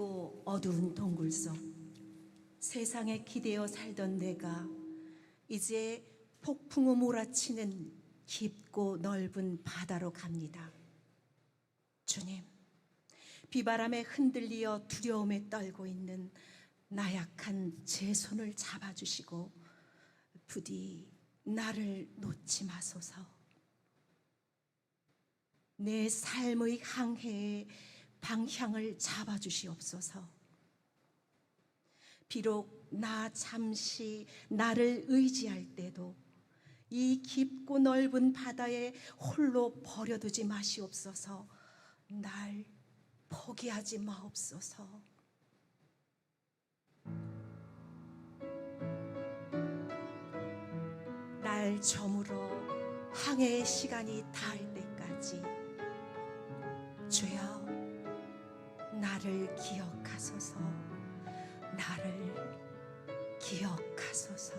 춥고 어두운 동굴 속 세상에 기대어 살던 내가 이제 폭풍우 몰아치는 깊고 넓은 바다로 갑니다. 주님, 비바람에 흔들리어 두려움에 떨고 있는 나약한 제 손을 잡아주시고 부디 나를 놓지 마소서. 내 삶의 항해의 방향을 잡아주시옵소서. 비록 나 잠시 나를 의지할 때도 이 깊고 넓은 바다에 홀로 버려두지 마시옵소서. 날 포기하지 마옵소서. 날 저물어 항해의 시간이 닿을 때까지 주여 나를 기억하소서. 나를 기억하소서